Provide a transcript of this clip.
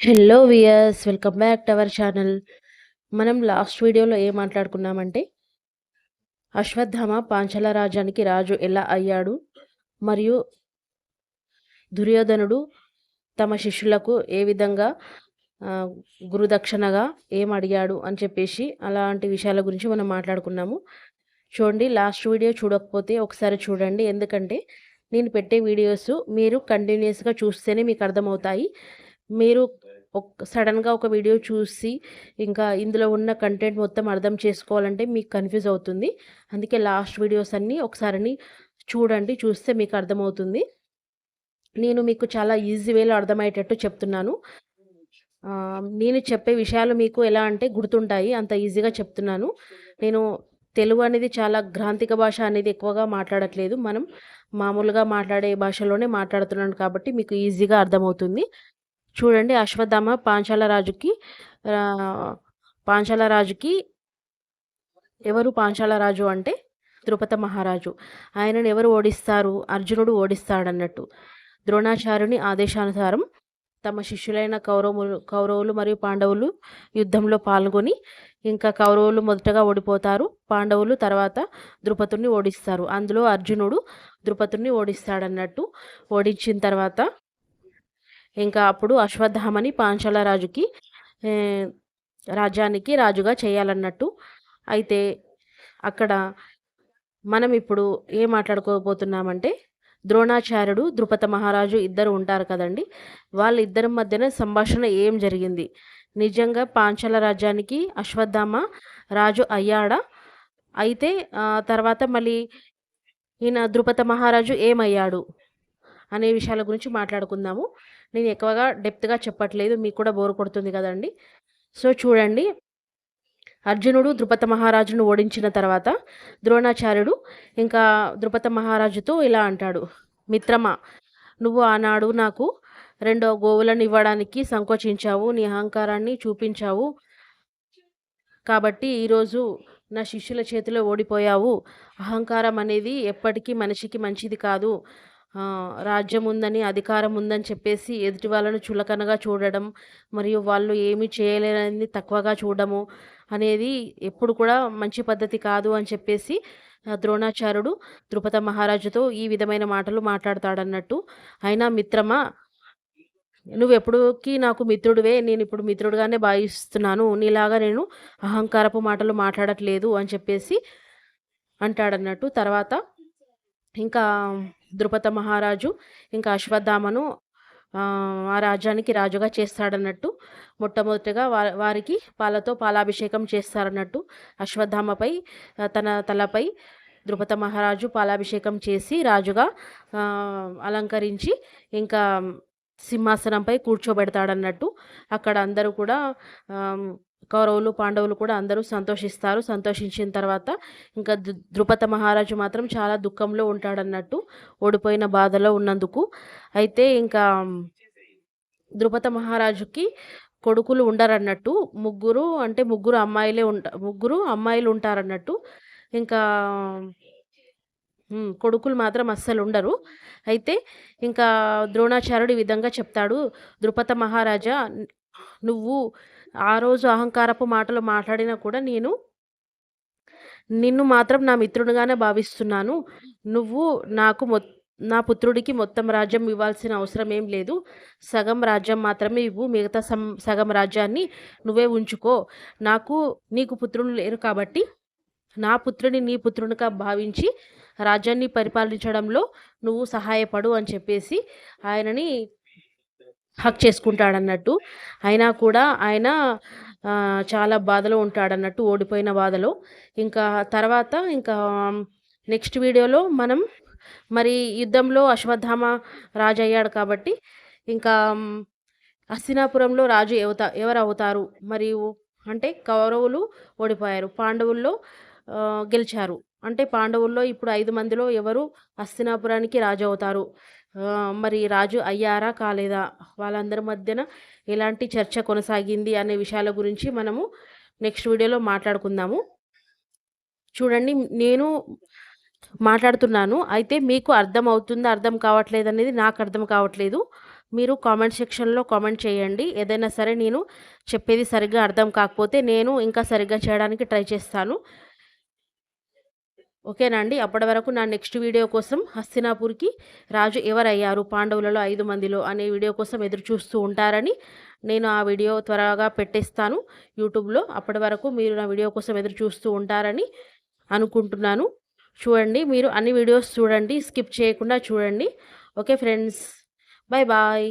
Hello viewers welcome back to our channel మనం last వీడియోలో ఏం మాట్లాడుకున్నామంటే అశ్వత్థామ పాంచాల రాజ్యానికి రాజు ఎలా అయ్యాడు? మరియు దుర్యోధనుడు తమ శిష్యులకు ఏ విధంగా గురుదక్షిణగా ఏం అడిగాడు అని చెప్పేసి అలాంటి విషయాల గురించి మనం మాట్లాడుకున్నాము. చూడండి లాస్ట్ వీడియో చూడకపోతే ఒకసారి చూడండి. ఎందుకంటే నేను పెట్టే వీడియోస్ మీరు కంటిన్యూస్గా చూస్తేనే మీకు అర్థమవుతాయి. మీరు సడన్గా ఒక వీడియో చూసి ఇంకా ఇందులో ఉన్న కంటెంట్ మొత్తం అర్థం చేసుకోవాలంటే మీకు కన్ఫ్యూజ్ అవుతుంది. అందుకే లాస్ట్ వీడియోస్ అన్నీ ఒకసారి చూడండి చూస్తే మీకు అర్థమవుతుంది. నేను మీకు చాలా ఈజీ వేలో అర్థమయ్యేటట్టు చెప్తున్నాను. నేను చెప్పే విషయాలు మీకు ఎలా అంటే గుర్తుంటాయి అంత ఈజీగా చెప్తున్నాను. నేను తెలుగు అనేది చాలా గ్రాంతిక భాష అనేది ఎక్కువగా మాట్లాడట్లేదు. మనం మామూలుగా మాట్లాడే భాషలోనే మాట్లాడుతున్నాను కాబట్టి మీకు ఈజీగా అర్థమవుతుంది. చూడండి అశ్వత్థామ పాంచాల రాజుకి పాంచాల రాజుకి ఎవరు పాంచాల రాజు అంటే? ద్రుపద మహారాజు. ఆయనను ఎవరు ఓడిస్తారు? అర్జునుడు ఓడిస్తాడన్నట్టు. ద్రోణాచార్యుని ఆదేశానుసారం తమ శిష్యులైన కౌరవులు కౌరవులు మరియు పాండవులు యుద్ధంలో పాల్గొని ఇంకా కౌరవులు మొదటగా ఓడిపోతారు. పాండవులు తర్వాత ద్రుపదుని ఓడిస్తారు. అందులో అర్జునుడు ద్రుపదుని ఓడిస్తాడన్నట్టు. ఓడించిన తర్వాత ఇంకా అప్పుడు అశ్వత్థామని పాంచాల రాజుకి రాజ్యానికి రాజుగా చేయాలన్నట్టు. అయితే అక్కడ మనం ఇప్పుడు ఏం మాట్లాడుకోబోతున్నామంటే ద్రోణాచార్యుడు ద్రుపద మహారాజు ఇద్దరు ఉంటారు కదండి. వాళ్ళిద్దరి మధ్యన సంభాషణ ఏం జరిగింది? నిజంగా పాంచాల రాజ్యానికి అశ్వత్థామ రాజు అయ్యాడా? అయితే తర్వాత మళ్ళీ ఈయన ద్రుపద మహారాజు ఏమయ్యాడు? అనే విషయాల గురించి మాట్లాడుకుందాము. నేను ఎక్కువగా డెప్త్గా చెప్పట్లేదు మీకు కూడా బోర్ కొడుతుంది కదండి. సో చూడండి. అర్జునుడు ద్రుపద మహారాజును ఓడించిన తర్వాత ద్రోణాచార్యుడు ఇంకా ద్రుపద మహారాజుతో ఇలా అంటాడు. మిత్రమా నువ్వు ఆనాడు నాకు రెండో గోవులను ఇవ్వడానికి సంకోచించావు నీ అహంకారాన్ని చూపించావు. కాబట్టి ఈరోజు నా శిష్యుల చేతిలో ఓడిపోయావు. అహంకారం అనేది ఎప్పటికీ మనిషికి మంచిది కాదు. రాజ్యం ఉందని అధికారం ఉందని చెప్పేసి ఎదుటి వాళ్ళను చులకనగా చూడడం మరియు వాళ్ళు ఏమి చేయలేనని తక్కువగా చూడడము అనేది ఎప్పుడు కూడా మంచి పద్ధతి కాదు అని చెప్పేసి ద్రోణాచార్యుడు ద్రుపద మహారాజుతో ఈ విధమైన మాటలు మాట్లాడతాడన్నట్టు. అయినా మిత్రమా నువ్వెప్పుడుకి నాకు మిత్రుడివే నేను ఇప్పుడు మిత్రుడిగానే భావిస్తున్నాను నీలాగా నేను అహంకారపు మాటలు మాట్లాడట్లేదు అని చెప్పేసి అంటాడన్నట్టు. తర్వాత ఇంకా ద్రుపద మహారాజు ఇంకా అశ్వత్థామను ఆ, రాజ్యానికి రాజుగా చేస్తాడన్నట్టు మొట్టమొదటిగా వారి వారికి పాలతో పాలాభిషేకం చేస్తారన్నట్టు అశ్వత్థామపై తన తలపై ద్రుపద మహారాజు పాలాభిషేకం చేసి రాజుగా అలంకరించి ఇంకా సింహాసనంపై కూర్చోబెడతాడన్నట్టు అక్కడ అందరూ కూడా కౌరవులు పాండవులు కూడా అందరూ సంతోషిస్తారు. సంతోషించిన తర్వాత ఇంకా దృ- ద్రుపద మహారాజు మాత్రం చాలా దుఃఖంలో ఉంటాడన్నట్టు ఓడిపోయిన బాధలో ఉన్నందుకు. అయితే ఇంకా ద్రుపద మహారాజుకి కొడుకులు ఉండరన్నట్టు ముగ్గురు అంటే ముగ్గురు అమ్మాయిలే ఉంట ముగ్గురు అమ్మాయిలు ఉంటారన్నట్టు ఇంకా కొడుకులు మాత్రం అస్సలు ఉండరు అయితే ఇంకా ద్రోణాచార్యుడు ఈ విధంగా చెప్తాడు ద్రుపద మహారాజా నువ్వు ఆ రోజు అహంకారపు మాటలు మాట్లాడినా కూడా నేను నిన్ను మాత్రం నా మిత్రుడుగానే భావిస్తున్నాను. నువ్వు నాకు మొ నా పుత్రుడికి మొత్తం రాజ్యం ఇవ్వాల్సిన అవసరం ఏం లేదు. సగం రాజ్యం మాత్రమే ఇవ్వు మిగతా సం సగం రాజ్యాన్ని నువ్వే ఉంచుకో. నాకు నీకు పుత్రులు లేరు కాబట్టి నా పుత్రుని నీ పుత్రునిగా భావించి రాజ్యాన్ని పరిపాలించడంలో నువ్వు సహాయపడు అని చెప్పేసి ఆయనని హక్ చేసుకుంటాడన్నట్టు. అయినా కూడా ఆయన చాలా బాధలో ఉంటాడన్నట్టు ఓడిపోయిన బాధలో. ఇంకా తర్వాత ఇంకా నెక్స్ట్ వీడియోలో మనం మరి యుద్ధంలో అశ్వత్థామ రాజు అయ్యాడు కాబట్టి ఇంకా హస్తినాపురంలో రాజు ఎవత ఎవరు అవుతారు? మరియు అంటే కౌరవులు ఓడిపోయారు. పాండవుల్లో గెలిచారు. అంటే పాండవుల్లో ఇప్పుడు ఐదు మందిలో ఎవరు హస్తినాపురానికి రాజు అవుతారు మరి రాజు అయ్యారా? కాలేదా? వాళ్ళందరి మధ్యన ఎలాంటి చర్చ కొనసాగింది అనే విషయాల గురించి మనము నెక్స్ట్ వీడియోలో మాట్లాడుకుందాము. చూడండి నేను మాట్లాడుతున్నాను. అయితే మీకు అర్థం అవుతుందా అర్థం కావట్లేదు అనేది నాకు అర్థం కావట్లేదు. మీరు కామెంట్ సెక్షన్లో కామెంట్ చేయండి. ఏదైనా సరే నేను చెప్పేది సరిగ్గా అర్థం కాకపోతే నేను ఇంకా సరిగ్గా చేయడానికి ట్రై చేస్తాను. ఓకేనా అండి అప్పటి వరకు నా నెక్స్ట్ వీడియో కోసం హస్తినాపూర్కి రాజు ఎవరయ్యారు? పాండవులలో ఐదు మందిలో అనే వీడియో కోసం ఎదురు చూస్తూ ఉంటారని నేను ఆ వీడియో త్వరగా పెట్టేస్తాను యూట్యూబ్లో. అప్పటి వరకు మీరు నా వీడియో కోసం ఎదురు చూస్తూ ఉంటారని అనుకుంటున్నాను. చూడండి మీరు అన్ని వీడియోస్ చూడండి స్కిప్ చేయకుండా చూడండి. Okay friends bye bye.